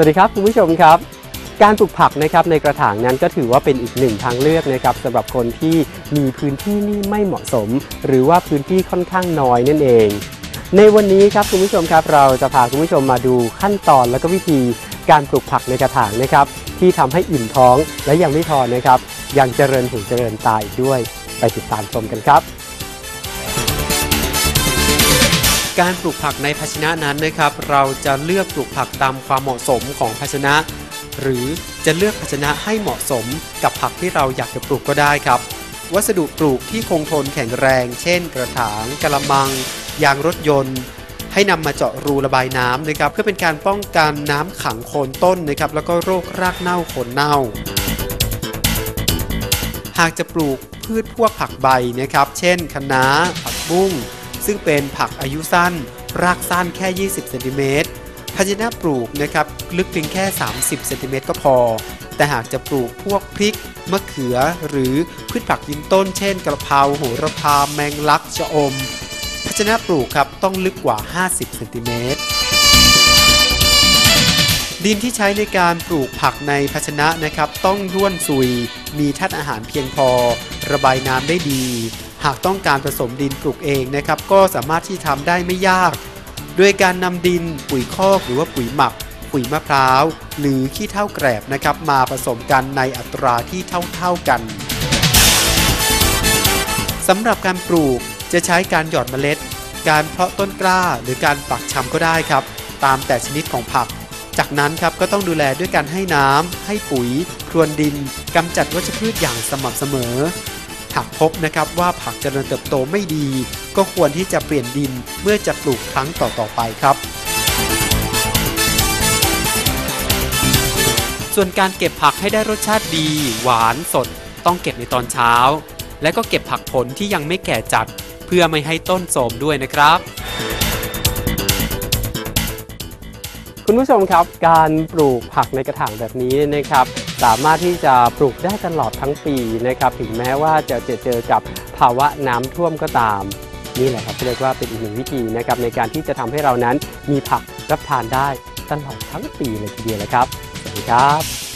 วัสดีครับคุณผู้ชมครับ การปลูกผักนะครับในกระถางนั้นก็ถือว่าเป็นอีกหนึ่งทางเลือกนะครับสำหรับคนที่มีพื้นที่นี่ไม่เหมาะสม หรือว่าพื้นที่ค่อนข้างน้อยนั่นเอง ในวันนี้ครับคุณผู้ชมครับ เราจะพาคุณผู้ชมมาดูขั้นตอนและก็วิธีการปลูกผักในกระถางนะครับ ที่ทำให้อิ่มท้องและยังไม่พอนะครับ ยังเจริญหูเจริญตาอีกด้วย ไปติดตามชมกันครับ การปลูกผักในภาชนะนั้นนะครับ เราจะเลือกปลูกผักตามความเหมาะสมของภาชนะ หรือจะเลือกภาชนะให้เหมาะสมกับผักที่เราอยากจะปลูกก็ได้ครับ วัสดุปลูกที่คงทนแข็งแรง เช่น กระถางกระมัง ยางรถยนต์ ให้นำมาเจาะรูระบายน้ำนะครับ เพื่อเป็นการป้องกันน้ำขังโคนต้นนะครับ แล้วก็โรครากเน่าโคนเน่า หากจะปลูกพืชพวกผักใบนะครับ เช่นคะน้าผักบุ้ง ซึ่งเป็นผักอายุสั้น รากสั้นแค่ 20เซนติเมตรภาชนะปลูกนะครับลึกเพียงแค่ 30เซนติเมตรก็พอ แต่หากจะปลูกพวกพริก มะเขือ หรือพืชผักยืนต้น เช่นกระเพราโหระพาแมงลักชะอมภาชนะปลูกครับต้องลึกกว่า 50เซนติเมตรดินที่ใช้ในการปลูกผักในภาชนะนะครับ ต้องร่วนซุย มีธาตุอาหารเพียงพอ ระบายน้ำได้ดีากต้องการผสมดินปลูกเองนะครับ ก็สามารถที่ทำได้ไม่ยาก โดยการนำดินปุ๋ยคอกหรือว่าปุ๋ยหมัก ปุ๋ยมะพร้าว หรือขี้เท่าแกรบนะครับ มาผสมกันในอัตราที่เท่าๆกันสำหรับการปลูกจะใช้การหยอดเมล็ด การเพาะต้นกล้า หรือการปักชำก็ได้ครับ ตามแต่ชนิดของผัก จากนั้นครับก็ต้องดูแลด้วยการให้น้ำให้ปุ๋ยพรวนดินกำจัดวัชพืชอย่างสม่ำเสมอ หากพบนะครับว่าผักเจริญเติบโตไม่ดี ก็ควรที่จะเปลี่ยนดินเมื่อจะปลูกครั้งต่อๆไปครับ ส่วนการเก็บผักให้ได้รสชาติดี หวานสด ต้องเก็บในตอนเช้า และก็เก็บผักผลที่ยังไม่แก่จัด เพื่อไม่ให้ต้นโทรมด้วยนะครับ คุณผู้ชมครับ การปลูกผักในกระถางแบบนี้นะครับ สามารถที่จะปลูกได้ตลอดทั้งปีนะครับ ถึงแม้ว่าจะเจอเจอกับภาวะน้ำท่วมก็ตามนี่แหละครับเรียกว่าเป็นอีกหนึ่งวิธีนะครับในการที่จะทำให้เรานั้นมีผักรับทานได้ตลอดทั้งปีเลยทีเดียวนะครับสวัสดีครับ